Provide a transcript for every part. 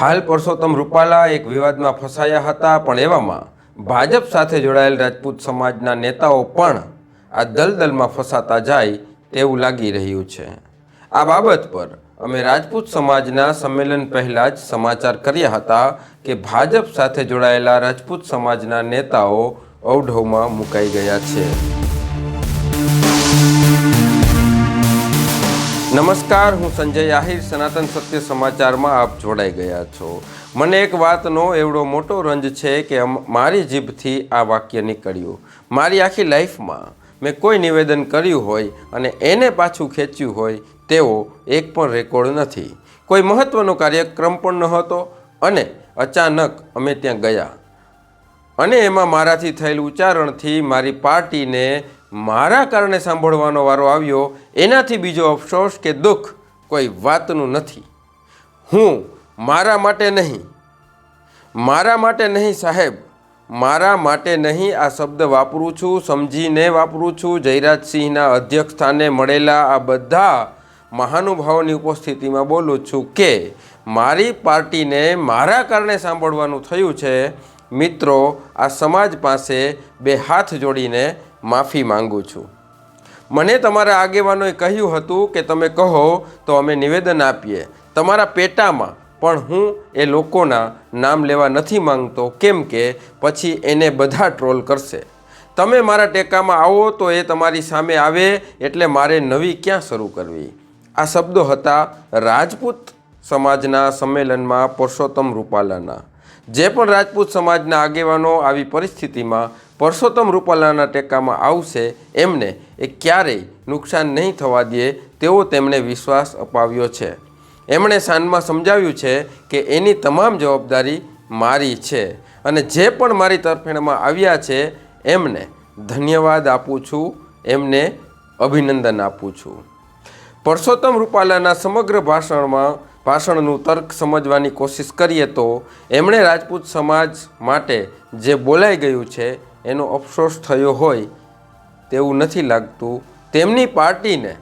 હાલ પરસોત્તમ રૂપાલા એક વિવાદમાં ફસાયા હતા, પણ એવામાં ભાજપ સાથે જોડાયેલ રાજપૂત સમાજના નેતાઓ પણ આ દલદલમાં ફસાતા જાય તેવું લાગી રહ્યું છે. આ બાબત પર અમે રાજપૂત સમાજના સંમેલન પહેલાં જ સમાચાર કર્યા હતા કે ભાજપ સાથે જોડાયેલા રાજપૂત સમાજના નેતાઓ અવઢવમાં મુકાઈ ગયા છે. નમસ્કાર, હું સંજય આહિર, સનાતન સત્ય સમાચારમાં આપ જોડાઈ ગયા છો. મને એક વાતનો એવડો મોટો રંજ છે કે મારી જીભથી આ વાક્ય નીકળ્યું. મારી આખી લાઈફમાં મેં કોઈ નિવેદન કર્યું હોય અને એને પાછું ખેંચ્યું હોય, તેવો એક પણ રેકોર્ડ નથી. કોઈ મહત્ત્વનો કાર્યક્રમ પણ નહોતો અને અચાનક અમે ત્યાં ગયા. અને એમાં મારાથી થયેલ ઉચ્ચારણથી મારી પાર્ટીને મારા કારણે સાંભળવાનો વારો આવ્યો, એનાથી બીજો અફસોસ કે દુઃખ કોઈ વાતનું નથી. હું મારા માટે નહીં. મારા માટે નહીં સાહેબ. મારા માટે નહીં આ શબ્દ વાપરું છું, સમજીને વાપરું છું. જયરાજસિંહના અધ્યક્ષ મળેલા આ બધા મહાનુભાવોની ઉપસ્થિતિમાં બોલું છું કે મારી પાર્ટીને મારા કારણે સાંભળવાનું થયું છે, મિત્રો, આ સમાજ પાસે બે હાથ જોડીને માફી માંગુ છું. મને તમારા આગેવાનોએ કહ્યું હતું કે તમે કહો તો અમે નિવેદન આપીએ. તમારા પેટામાં પણ હું એ લોકોના નામ લેવા નથી માંગતો. કેમ કે પછી એને બધા ટ્રોલ કરશે. તમે મારા ટેકામાં આવો તો એ તમારી સામે આવે એટલે મારે નવી ક્યાં શરૂ કરવી? આ શબ્દો હતા રાજપૂત સમાજના સંમેલનમાં પુરુષોત્તમ રૂપાલાના. જે પણ રાજપૂત સમાજના આગેવાનો આવી પરિસ્થિતિમાં પરસોત્તમ રૂપાલાના ટેકામાં આવશે એમને એ ક્યારેય નુકસાન નહીં થવા દે તેવો તેમણે વિશ્વાસ અપાવ્યો છે. એમણે સાંજમાં સમજાવ્યું છે કે એની તમામ જવાબદારી મારી છે અને જે પણ મારી તરફેણમાં આવ્યા છે એમને ધન્યવાદ આપું છું, એમને અભિનંદન આપું છું. પરસોત્તમ રૂપાલાના સમગ્ર ભાષણમાં, ભાષણનું તર્ક સમજવાની કોશિશ કરીએ તો એમણે રાજપૂત સમાજ માટે જે બોલાઈ ગયું છે એનો અફસોસ થયો હોય તેવું નથી લાગતું. તેમની પાર્ટીને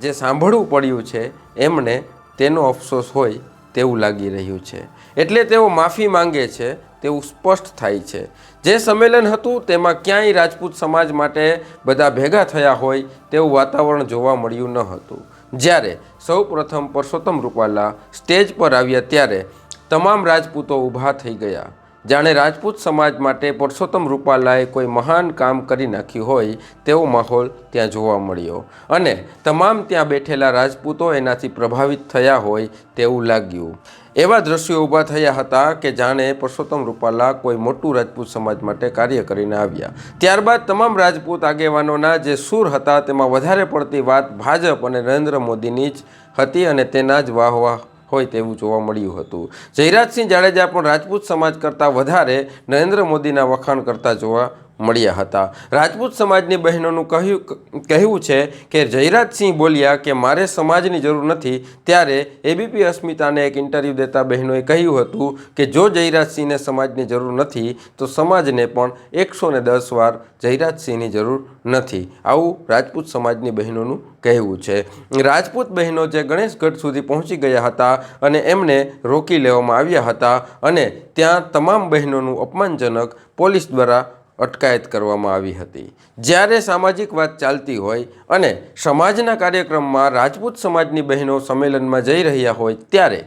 જે સાંભળવું પડ્યું છે, એમને તેનો અફસોસ હોય તેવું લાગી રહ્યું છે. એટલે તેઓ માફી માંગે છે, તેવું સ્પષ્ટ થાય છે. જે સંમેલન હતું, તેમાં ક્યાંય રાજપૂત સમાજ માટે બધા ભેગા થયા હોય તેવું વાતાવરણ જોવા મળ્યું ન હતું. જ્યારે સૌ પ્રથમ પરસોત્તમ રૂપાલા સ્ટેજ પર આવ્યા ત્યારે તમામ રાજપૂતો ઊભા થઈ ગયા. જાણે રાજપૂત સમાજ માટે પરસોત્તમ રૂપાલાએ કોઈ મહાન કામ કરી નાખ્યું હોય તેવો માહોલ ત્યાં જોવા મળ્યો. અને તમામ ત્યાં બેઠેલા રાજપૂતો એનાથી પ્રભાવિત થયા હોય તેવું લાગ્યું. એવા દ્રશ્યો ઊભા થયા હતા કે જાણે પરસોત્તમ રૂપાલા કોઈ મોટું રાજપૂત સમાજ માટે કાર્ય કરીને આવ્યા. ત્યારબાદ તમામ રાજપૂત આગેવાનોના જે સૂર હતા તેમાં વધારે પડતી વાત ભાજપ અને નરેન્દ્ર મોદીની જ હતી અને તેના જ વાહ વાહ હોય તેવું જોવા મળ્યું હતું. જયરાજસિંહ જાડેજા પણ રાજપૂત સમાજ કરતાં વધારે નરેન્દ્ર મોદીના વખાણ કરતા જોવા મળ્યા હતા. રાજપૂત સમાજની બહેનોનું કહ્યું, કહેવું છે કે જયરાજસિંહ બોલ્યા કે મારે સમાજની જરૂર નથી, ત્યારે એબીપી અસ્મિતાને એક ઇન્ટરવ્યૂ દેતા બહેનોએ કહ્યું હતું કે જો જયરાજસિંહને સમાજની જરૂર નથી, તો સમાજને પણ એકસો દસ વાર જયરાજસિંહની જરૂર નથી. આવું રાજપૂત સમાજની બહેનોનું કહેવું છે. રાજપૂત બહેનો જે ગણેશગઢ સુધી પહોંચી ગયા હતા અને એમને રોકી લેવામાં આવ્યા હતા અને ત્યાં તમામ બહેનોનું અપમાનજનક પોલીસ દ્વારા અટકાયત કરવામાં આવી હતી. જ્યારે સામાજિક વાત ચાલતી હોય અને સમાજના કાર્યક્રમમાં રાજપૂત સમાજની બહેનો સંમેલનમાં જઈ રહ્યા હોય ત્યારે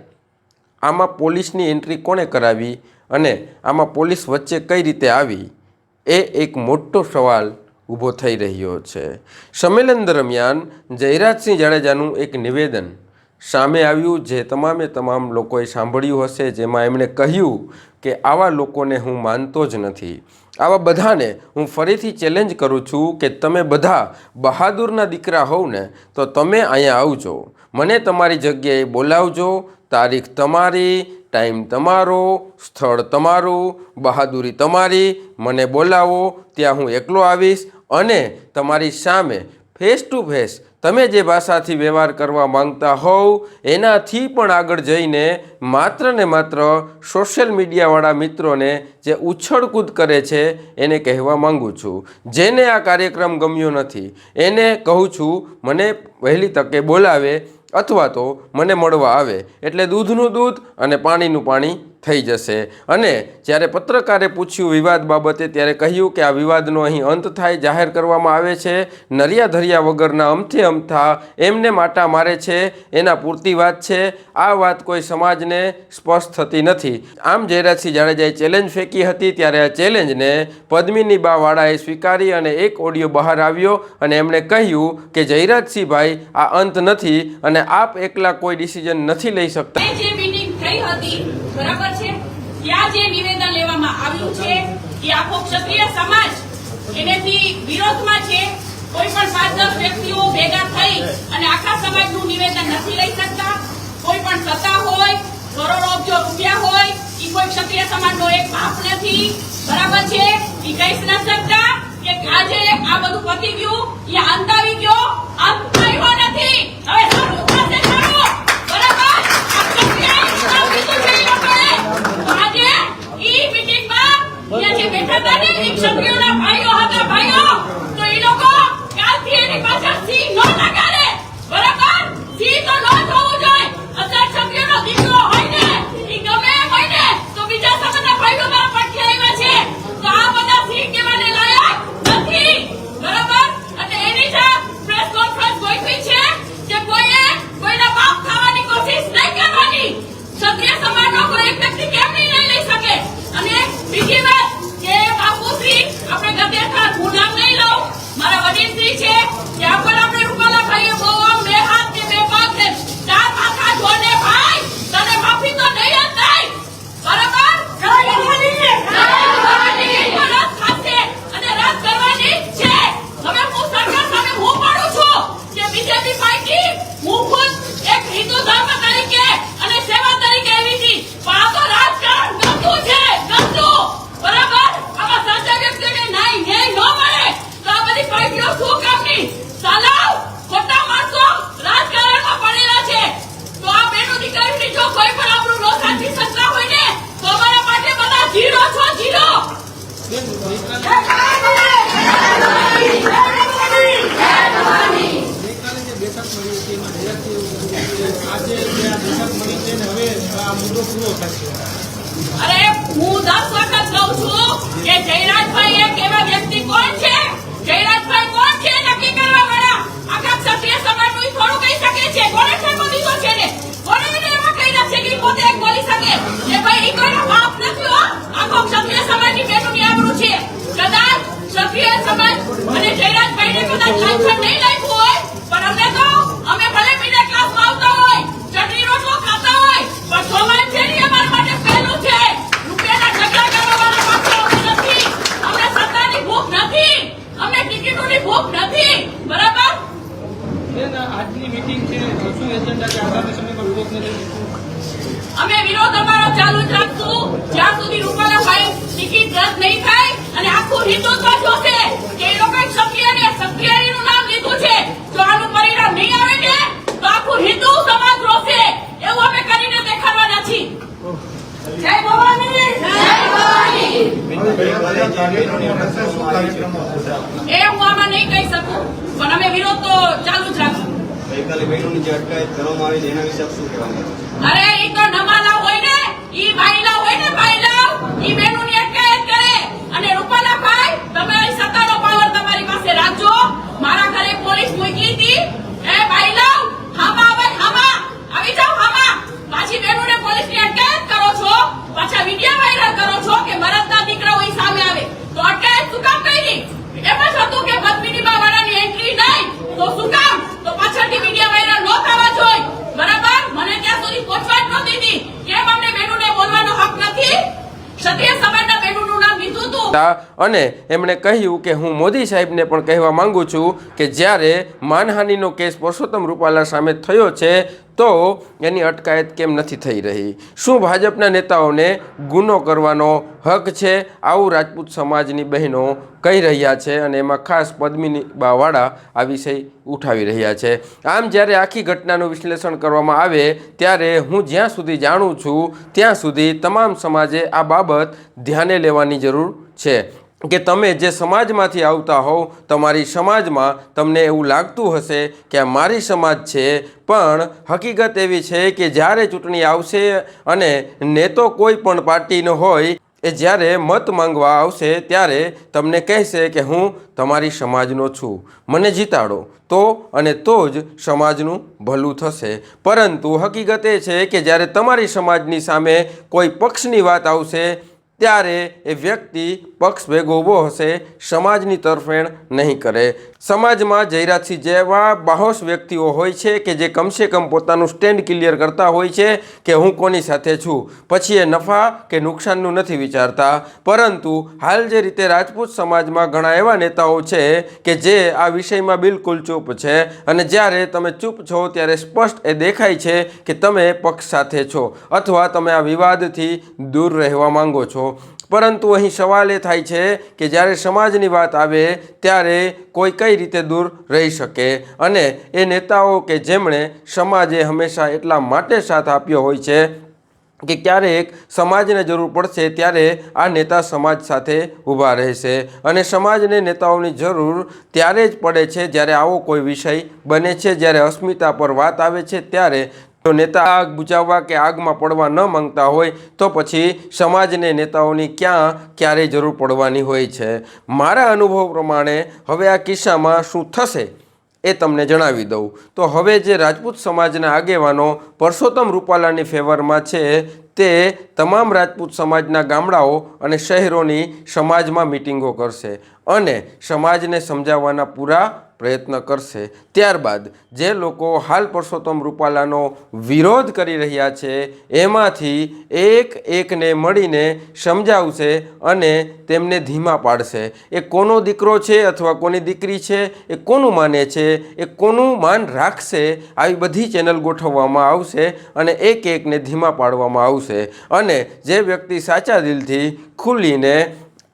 આમાં પોલીસની એન્ટ્રી કોણે કરાવી અને આમાં પોલીસ વચ્ચે કઈ રીતે આવી, એ એક મોટો સવાલ ઊભો થઈ રહ્યો છે. સંમેલન દરમિયાન જયરાજસિંહ જાડેજાનું એક નિવેદન સામે આવ્યું જે તમામે તમામ લોકોએ સાંભળ્યું હશે, જેમાં એમણે કહ્યું કે આવા લોકોને હું માનતો જ નથી. આવા બધાને હું ફરીથી ચેલેન્જ કરું છું કે તમે બધા બહાદુરના દીકરા હોવ ને તો તમે અહીંયા આવજો. મને તમારી જગ્યાએ બોલાવજો. તારીખ તમારી ટાઈમ તમારો, સ્થળ તમારું, બહાદુરી તમારી, મને બોલાવો, ત્યાં હું એકલો આવીશ અને તમારી સામે ફેસ ટુ ફેસ તમે જે ભાષાથી વ્યવહાર કરવા માંગતા હોવ, એનાથી પણ આગળ જઈને માત્ર ને માત્ર સોશિયલ મીડિયાવાળા મિત્રોને જે ઉછળકૂદ કરે છે, એને કહેવા માંગુ છું. જેને આ કાર્યક્રમ ગમ્યો નથી, એને કહું છું, મને વહેલી તકે બોલાવે અથવા તો મને મળવા આવે એટલે દૂધનું દૂધ અને પાણીનું પાણી થઈ જશે. અને જ્યારે પત્રકારે પૂછ્યું વિવાદ બાબતે ત્યારે કહ્યું કે આ વિવાદનો અહીં અંત થાય, જાહેર કરવામાં આવે છે. નરિયા ધરિયા વગરના અમથે અમથા એમને માટા મારે છે, એના પૂરતી વાત છે. આ વાત કોઈ સમાજને સ્પષ્ટ થતી નથી. આમ જયરાજસિંહ જાડેજાએ ચેલેન્જ ફેંકી હતી ત્યારે આ ચેલેન્જને પદ્મિની બાવાળાએ સ્વીકારી અને એક ઓડિયો બહાર આવ્યો અને એમણે કહ્યું કે જયરાજસિંહભાઈ, આ અંત નથી અને આપ એકલા કોઈ ડિસિઝન નથી લઈ શકતા. જે મીટિંગ થઈ હતી, બરાબર છે? ત્યાં જે નિવેદન લેવામાં આવ્યું છે એ આખો ક્ષત્રિય સમાજ એનેથી વિરોધમાં છે. કોઈ પણ પાંચ વ્યક્તિઓ ભેગા થઈ અને આખા સમાજનું નિવેદન નથી લઈ શકતા. કોઈ પણ સત્તા હોય, કરોડો અબજો રૂપિયા હોય એ કોઈ ક્ષત્રિય સમાજનો એક પાપ નથી. બરાબર છે? એ કહી ન શકતા. કે આજે આ બધું પતી ગયું એ અંત આવી ગયો અંત આવ્યો નથી. હવે શરૂ થશે શરૂ બરાબર આ ક્ષત્રિય ઇસ્લામ કીધું છે એ લોકોએ. તો આજે ઈ મીટિંગમાં ત્યાં જે બેઠા હતા ને એ ક્ષત્રિયોના ભાઈઓ હતા ભાઈઓ તો એ લોકો કાલથી એની પાછળ સિંહ ન લગાડે બરાબર સિંહ તો ન થવું જોઈએ અત્યારે ક્ષત્રિયનો દીકરો હોય ને ઈ ગમે એમ હોય ને તો બીજા સમાજના ભાઈઓ મારા પડખે આવ્યા છે તો આ બધા સિંહ કહેવાને લાયક નથી બરાબર અને એની જ પ્રેસ કોન્ફરન્સ ગોઠવી છે કે કોઈએ કોઈના બાપ થવાની કોશિશ નહીં કરવાની ક્ષત્રિય સમાજનો કોઈ એક વ્યક્તિ કેમ નહીં લઈ લઈ શકે અને બીજી વાત કે બાપુશ્રી આપણે ગદ્યાકાર હું નામ નહીં લઉં મારા વડીલશ્રી છે ત્યાં પણ આપણે રૂપાલા ભાઈએ બહુ આમ બે હાથ કે બે પગ ને ચાર માથા જોડે ભાઈ તને માફી તો નહીં જ નહીં બરાબર જય ભવાની જય ભવાની રદ થશે અને રદ કરવાની જ છે હવે હું સરકાર સામે હું પડું છું કે બીજેપી પાર્ટી હું ખુદ એક હિન્દુ ધર્મ તરીકે અને સેવા તરીકે આવી હતી પણ આ તો રાજકારણ ગંદુ છે ગંદુ બરાબર આમાં સાચા વ્યક્તિને ન્યાય ન્યાય ન મળે તો આ બધી પાર્ટીઓ શું કામની સાલાવ ખોટા માણસો રાજકારણમાં પડેલા છે તો આ બેનો દીકરીની જો કોઈ પણ આપણું ન સાચી શકતા હોય ને તો અમારા માટે બધા જીરો છો જીરો ગઈકાલે જે બેઠક મળી હતી એમાં નિરાશી એવું કીધું કે આજે અરે હું દસ વખત કહું છું કે જયરાજભાઈ એક એવા વ્યક્તિ કોણ છે? જયરાજભાઈ કોણ છે? નક્કી કરવા વાળા? આખા કહી શકે છે? કોને ને? બોલી શકે? કે ભાઈ ઈ કોઈનો નથી આખો ક્ષત્રિય સમાજની બેનું આબરૂ છે. કદાચ ક્ષત્રિય સમાજ અને જયરાજભાઈને નહીં લાગ્યું હોય, પણ અમને તો અમે ભલે મિડલ ક્લાસમાં આવતા હોય ચટણી રોટલો ખાતા હોય પણ સમાજ છે ને એ અમારા માટે પહેલું છે રૂપિયાના ઝઘડા કરવાવાળા પાછળ અમે નથી અમને સત્તાની ભૂખ નથી અમને ટિકિટોની ભૂખ નથી બરાબર બેન આજની મીટિંગ છે શું એજન્ડા છે આગામી સમયમાં વિરોધને લઈને અમે વિરોધ અમારો ચાલુ જ રાખશું જ્યાં સુધી રૂપાલાભાઈ ટિકિટ રદ નહીં થાય અને આખું હિન્દુત્વ જોશે કે એ લોકોએ ક્ષત્રિયને ક્ષત્રિયનું નામ લીધું છે જો આનું પરિણામ નહીં આવે ને તો આખું હિન્દુ સમાજ રોશે એવું અમે કરીને દેખાડવાના છીએ જય ભવાની જય ભવાની એ હું આમાં નહીં કહી શકું પણ અમે વિરોધ તો ચાલુ જ રાખશું. ગઈકાલે બહેનોની જે અટકાયત કરવામાં આવી એના વિશે શું કહેવા માંગો અરે એ તો નમાલા હોય ને ઈ ભાઈલા હોય ને ભાઈલા ઈ બેનુની અટકાયત કરે અને રૂપાલા ભાઈ તમારી સત્તાનો પાવર તમારી પાસે રાખજો મારા ઘરે પોલીસ મૂકી હતી એ ભાઈલા હામા ભાઈ હામા આવી જાઓ હામા પાછી બેનુને પોલીસની અટકાયત કરો છો પાછા વિડિયો વાયરલ કરો છો કે મરદના દીકરાઓ ઈ સામે આવે તો અટકાયત શું કામ કરી એમ જ હતું કે પદ્મિનીબા વાળાની એન્ટ્રી નહીં તો શું કામ તો પાછળથી વિડિયો વાયરલ ન થવા જોઈએ બરાબર મને ત્યાં સુધી પહોંચવા જ નહોતી દીધી હતા અને એમણે કહ્યું કે હું મોદી સાહેબને પણ કહેવા માંગુ છું કે જ્યારે માનહાનિનો કેસ પરસોત્તમ રૂપાલા સામે થયો છે, તો એની અટકાયત કેમ નથી થઈ રહી? શું ભાજપના નેતાઓને ગુનો કરવાનો હક છે? આવું રાજપૂત સમાજની બહેનો કહી રહ્યા છે અને એમાં ખાસ પદ્મિની બાવાળા આ વિષય ઉઠાવી રહ્યા છે. આમ જ્યારે આખી ઘટનાનું વિશ્લેષણ કરવામાં આવે, ત્યારે હું જ્યાં સુધી જાણું છું, ત્યાં સુધી તમામ સમાજે આ બાબત ધ્યાને લેવાની જરૂર છે. કે તમે જે સમાજમાંથી આવતા હોવ, તમારી સમાજમાં તમને એવું લાગતું હશે કે આ મારી સમાજ છે, પણ હકીકત એવી છે કે જ્યારે ચૂંટણી આવશે અને નેતો કોઈ પણ પાર્ટીનો હોય, એ જ્યારે મત માંગવા આવશે, ત્યારે તમને કહેશે કે હું તમારી સમાજનો છું. મને જીતાડો. તો અને તો જ સમાજનું ભલું થશે. પરંતુ હકીકત એ છે કે જ્યારે તમારી સમાજની સામે કોઈ પક્ષની વાત આવશે, ત્યારે એ વ્યક્તિ પક્ષ ભેગો ઊભો હશે, સમાજની તરફેણ નહીં કરે. સમાજમાં જયરાજસિંહ જેવા બાહોશ વ્યક્તિઓ હોય છે કે જે કમસે કમ પોતાનું સ્ટેન્ડ ક્લિયર કરતા હોય છે કે હું કોની સાથે છું? પછી એ નફા કે નુકસાનનું નથી વિચારતા. પરંતુ હાલ જે રીતે રાજપૂત સમાજમાં ઘણા એવા નેતાઓ છે કે જે આ વિષયમાં બિલકુલ ચૂપ છે અને જ્યારે તમે ચૂપ છો ત્યારે સ્પષ્ટ એ દેખાય છે કે તમે પક્ષ સાથે છો અથવા તમે આ વિવાદથી દૂર રહેવા માંગો છો. પરંતુ અહીં સવાલ એ થાય છે કે જ્યારે સમાજની વાત આવે, ત્યારે કોઈ કઈ રીતે દૂર રહી શકે? અને એ નેતાઓ કે જેમણે સમાજે હંમેશા એટલા માટે સાથ આપ્યો હોય છે કે ક્યારેક સમાજને જરૂર પડશે, ત્યારે આ નેતા સમાજ સાથે ઊભા રહેશે. અને સમાજને નેતાઓની જરૂર ત્યારે જ પડે છે જ્યારે આવો કોઈ વિષય બને છે. જ્યારે અસ્મિતા પર વાત આવે છે, ત્યારે જો નેતા આગ બુજાવવા કે આગમાં પડવા ન માંગતા હોય તો પછી સમાજને નેતાઓની ક્યાં ક્યારેય જરૂર પડવાની હોય છે. મારા અનુભવ પ્રમાણે હવે આ કિસ્સામાં શું થશે એ તમને જણાવી દઉં. તો હવે જે રાજપૂત સમાજના આગેવાનો પરસોત્તમ રૂપાલાની ફેવરમાં છે તે તમામ રાજપૂત સમાજના ગામડાઓ અને શહેરોની સમાજમાં મિટિંગો કરશે અને સમાજને સમજાવવાના પૂરા પ્રયત્ન કરશે. ત્યારબાદ જે લોકો હાલ પરસોત્તમ રૂપાલાનો વિરોધ કરી રહ્યા છે, એમાંથી એક એકને મળીને સમજાવશે અને તેમને ધીમા પાડશે. એ કોનો દીકરો છે અથવા કોની દીકરી છે, એ કોનું માને છે, એ કોનું માન રાખશે, આવી બધી ચેનલ ગોઠવવામાં આવશે અને એક એકને ધીમા પાડવામાં આવશે. અને જે વ્યક્તિ સાચા દિલથી ખુલીને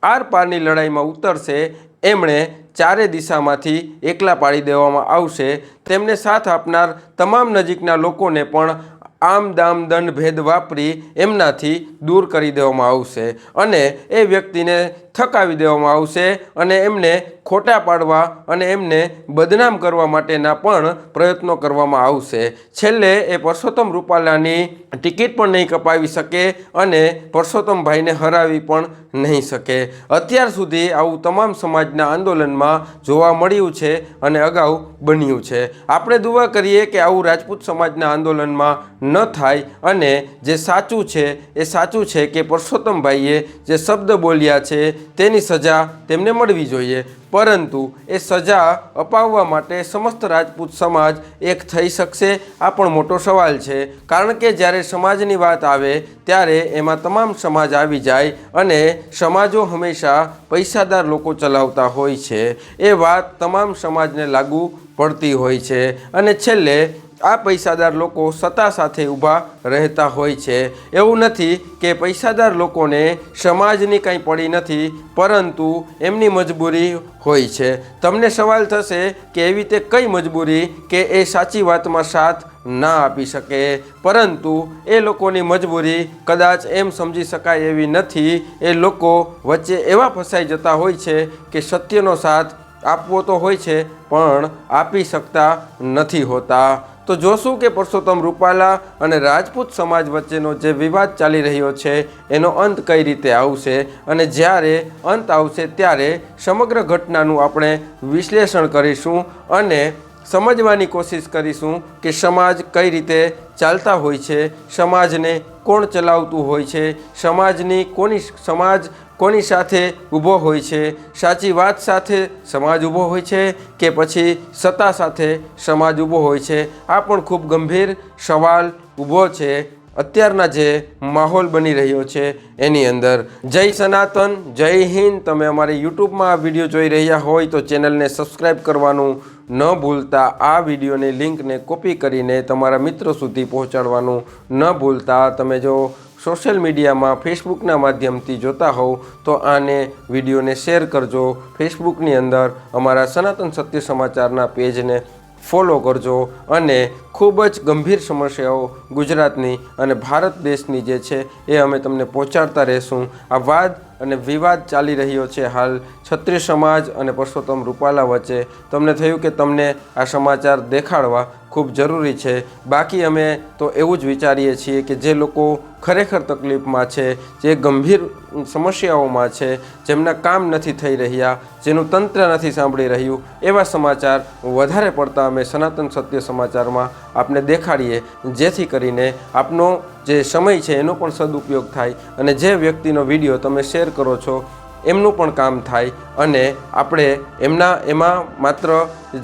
આર પારની લડાઈમાં ઉતરશે, એમણે ચારે દિશામાંથી એકલા પાડી દેવામાં આવશે. તેમને સાથ આપનાર તમામ નજીકના લોકોને પણ આમ દામ દંડ ભેદ વાપરી એમનાથી દૂર કરી દેવામાં આવશે. અને એ વ્યક્તિને થકાવી દેવામાં આવશે અને એમને ખોટા પાડવા અને એમને બદનામ કરવા માટેના પણ પ્રયત્નો કરવામાં આવશે. છેલ્લે એ પરસોત્તમ રૂપાલાની ટિકિટ પણ નહીં કપાવી શકે અને પરસોત્તમભાઈને હરાવી પણ નહીં શકે. અત્યાર સુધી આવું તમામ સમાજના આંદોલનમાં જોવા મળ્યું છે અને અગાઉ બન્યું છે. આપણે દુઆ કરીએ કે આવું રાજપૂત સમાજના આંદોલનમાં ન થાય અને જે સાચું છે એ સાચું છે કે પરસોત્તમભાઈએ જે શબ્દ બોલ્યા છે તેની સજા તેમને મળવી જોઈએ. પરંતુ એ સજા અપાવવા માટે સમસ્ત રાજપૂત સમાજ એક થઈ શકશે? આ પણ મોટો સવાલ છે. કારણ કે જ્યારે સમાજની વાત આવે, ત્યારે એમાં તમામ સમાજ આવી જાય અને સમાજો હંમેશા પૈસાદાર લોકો ચલાવતા હોય છે. એ વાત તમામ સમાજને લાગુ પડતી હોય છે. અને છેલ્લે આ પૈસાદાર લોકો સત્તા સાથે ઊભા રહેતા હોય છે. એવું નથી કે પૈસાદાર લોકોને સમાજની કંઈ પડી નથી, પરંતુ એમની મજબૂરી હોય છે. તમને સવાલ થશે કે એવી તે કઈ મજબૂરી કે એ સાચી વાતમાં સાથ ના આપી શકે. પરંતુ એ લોકોની મજબૂરી કદાચ એમ સમજી શકાય એવી નથી. એ લોકો વચ્ચે એવા ફસાઈ જતા હોય છે કે સત્યનો સાથ આપવો તો હોય છે, પણ આપી શકતા નથી હોતા. તો જોશું કે પરસોત્તમ રૂપાલા અને રાજપૂત સમાજ વચ્ચેનો જે વિવાદ ચાલી રહ્યો છે, એનો અંત કઈ રીતે આવશે અને જ્યારે અંત આવશે ત્યારે સમગ્ર ઘટનાનું આપણે વિશ્લેષણ કરીશું અને સમજવાની કોશિશ કરીશું કે સમાજ કઈ રીતે ચાલતા હોય છે, સમાજને કોણ ચલાવતું હોય છે, સમાજની કોની સમાજ કોની સાથે ઊભો હોય છે, સાચી વાત સાથે સમાજ ઊભો હોય છે કે પછી સત્તા સાથે સમાજ ઊભો હોય છે? આ પણ ખૂબ ગંભીર સવાલ ઊભો છે. અત્યારના જે માહોલ બની રહ્યો છે, એની અંદર જય સનાતન, જય હિન્દ. તમે અમારી યુટ્યુબમાં આ વીડિયો જોઈ રહ્યા હોય તો ચેનલને સબસ્ક્રાઈબ કરવાનું ન ભૂલતા. આ વિડીયોની લિંકને કોપી કરીને તમારા મિત્રો સુધી પહોંચાડવાનું ન ભૂલતા. તમે જો સોશિયલ મીડિયામાં, ફેસબુકના માધ્યમથી જોતા હોવ તો આને વિડીયોને શેર કરજો. ફેસબુકની અંદર અમારા સનાતન સત્ય સમાચારના પેજને ફોલો કરજો અને ખૂબ જ ગંભીર સમસ્યાઓ ગુજરાતની અને ભારત દેશની જે છે એ અમે તમને પહોંચાડતા રહેશું. આ વાદ અને વિવાદ ચાલી રહ્યો છે હાલ. ક્ષત્રિય સમાજ અને પરસોત્તમ રૂપાલા વચ્ચે. તમને થયું કે તમને આ સમાચાર દેખાડવા ખૂબ જરૂરી છે. બાકી અમે તો એવું જ વિચારીએ છીએ કે જે લોકો ખરેખર તકલીફમાં છે, જે ગંભીર સમસ્યાઓમાં છે, જેમના કામ નથી થઈ રહ્યા, જેનું તંત્ર નથી સાંભળી રહ્યું, એવા સમાચાર વધારે પડતા અમે સનાતન સત્ય સમાચારમાં આપને દેખાડીએ, જેથી કરીને આપનો જે સમય છે એનો પણ સદુપયોગ થાય અને જે વ્યક્તિનો વીડિયો તમે શેર કરો છો એમનું પણ કામ થાય અને આપણે એમના, એમાં માત્ર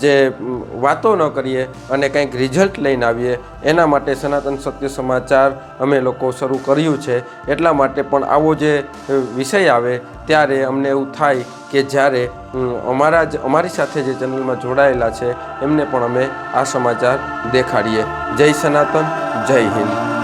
જે વાતો ન કરીએ અને કંઈક રિઝલ્ટ લઈને આવીએ, એના માટે સનાતન સત્ય સમાચાર અમે લોકો શરૂ કર્યું છે. એટલા માટે પણ આવો જે વિષય આવે ત્યારે અમને એવું થાય કે જ્યારે અમારા જ, અમારી સાથે જે ચેનલમાં જોડાયેલા છે, એમને પણ અમે આ સમાચાર દેખાડીએ. જય સનાતન, જય હિન્દ.